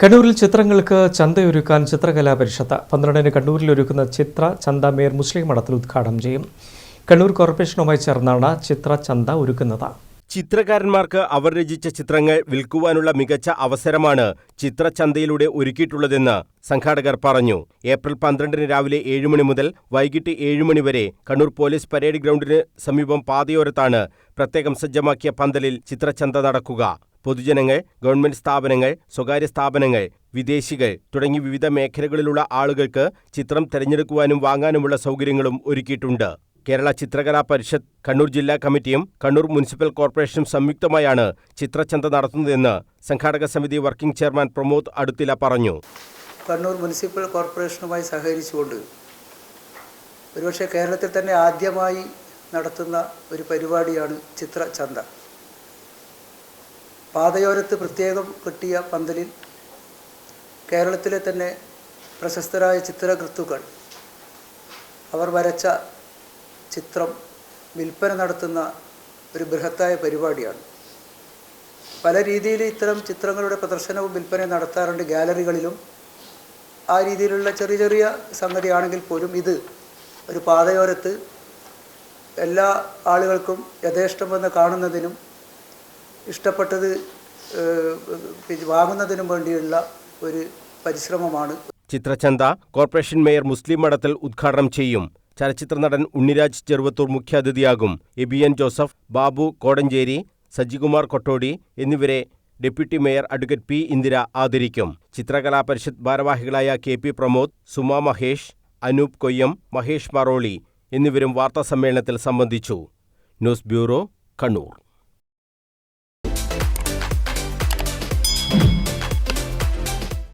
കണ്ണൂരിൽ ചിത്രങ്ങൾക്ക് ചന്തയൊരുക്കാൻ ചിത്രകലാ പരിഷത്ത് പന്ത്രണ്ടിന് കണ്ണൂരിൽ ഒരുക്കുന്ന ചിത്ര ചന്ത മേയർ മുസ്ലിം മഠത്തിൽ ഉദ്ഘാടനം ചെയ്യും. കണ്ണൂർ കോർപ്പറേഷനുമായി ചേർന്നാണ് ചിത്ര ചന്ത ഒരുക്കുന്നത്. ചിത്രകാരന്മാർക്ക് അവർ രചിച്ച ചിത്രങ്ങൾ വിൽക്കുവാനുള്ള മികച്ച അവസരമാണ് ചിത്രചന്തയിലൂടെ ഒരുക്കിയിട്ടുള്ളതെന്ന് സംഘാടകർ പറഞ്ഞു. ഏപ്രിൽ പന്ത്രണ്ടിന് രാവിലെ ഏഴ് മണി മുതൽ വൈകിട്ട് ഏഴ് മണി വരെ കണ്ണൂർ പോലീസ് പരേഡ് ഗ്രൗണ്ടിന് സമീപം പാതയോരത്താണ് പ്രത്യേകം സജ്ജമാക്കിയ പന്തലിൽ ചിത്രചന്ത നടക്കുക. പൊതുജനങ്ങൾ ഗവൺമെന്റ് സ്ഥാപനങ്ങൾ സ്വകാര്യ സ്ഥാപനങ്ങൾ വിദേശികൾ തുടങ്ങി വിവിധ മേഖലകളിലുള്ള ആളുകൾക്ക് ചിത്രം തെരഞ്ഞെടുക്കുവാനും വാങ്ങാനുമുള്ള സൗകര്യങ്ങളും ഒരുക്കിയിട്ടുണ്ട്. കേരള ചിത്രകലാ പരിഷത്ത് കണ്ണൂർ ജില്ലാ കമ്മിറ്റിയും കണ്ണൂർ മുനിസിപ്പൽ കോർപ്പറേഷനും സംയുക്തമായാണ് ചിത്രചന്ത നടത്തുന്നതെന്ന് സംഘാടക സമിതി വർക്കിംഗ് ചെയർമാൻ പ്രമോദ് അടുത്തില പറഞ്ഞു. കണ്ണൂർ മുനിസിപ്പൽ കോർപ്പറേഷനുമായി സഹകരിച്ചുകൊണ്ട് ഒരുപക്ഷെ കേരളത്തിൽ തന്നെ ആദ്യമായി നടത്തുന്ന ഒരു പരിപാടിയാണ് ചിത്രചന്ത. പാതയോരത്ത് പ്രത്യേകം കിട്ടിയ പന്തലിൽ കേരളത്തിലെ തന്നെ പ്രശസ്തരായ ചിത്രകൃത്തുക്കൾ. അവർ വരച്ച ചിത്രം വിൽപ്പന നടത്തുന്ന ഒരു ബൃഹത്തായ പരിപാടിയാണ്. പല രീതിയിൽ ഇത്തരം ചിത്രങ്ങളുടെ പ്രദർശനവും വിൽപ്പനയും നടത്താറുണ്ട് ഗാലറികളിലും. ആ രീതിയിലുള്ള ചെറിയ ചെറിയ സംഗതിയാണെങ്കിൽ പോലും ഇത് ഒരു പാതയോരത്ത് എല്ലാ ആളുകൾക്കും യഥേഷ്ടം വന്ന് കാണുന്നതിനും ഇഷ്ടപ്പെട്ടത് വാങ്ങുന്നതിനും വേണ്ടിയുള്ള ഒരു പരിശ്രമമാണ്. ചിത്രചന്ത കോർപ്പറേഷൻ മേയർ മുസ്ലിം മഠത്തിൽ ഉദ്ഘാടനം ചെയ്യും. ചലച്ചിത്ര നടൻ ഉണ്ണിരാജ് ചെറുവത്തൂർ മുഖ്യാതിഥിയാകും. എബിയൻ ജോസഫ് ബാബു കോടഞ്ചേരി സജികുമാർ കൊട്ടോടി എന്നിവരെ deputy mayor advocate P Indira ആദരിക്കും. ചിത്രകലാ പരിഷത്ത് ഭാരവാഹികളായ കെ പി പ്രമോദ് സുമ മഹേഷ് അനൂപ് കൊയ്യം മഹേഷ് മറോളി എന്നിവരും വാർത്താസമ്മേളനത്തിൽ സംബന്ധിച്ചു. News bureau Kannur.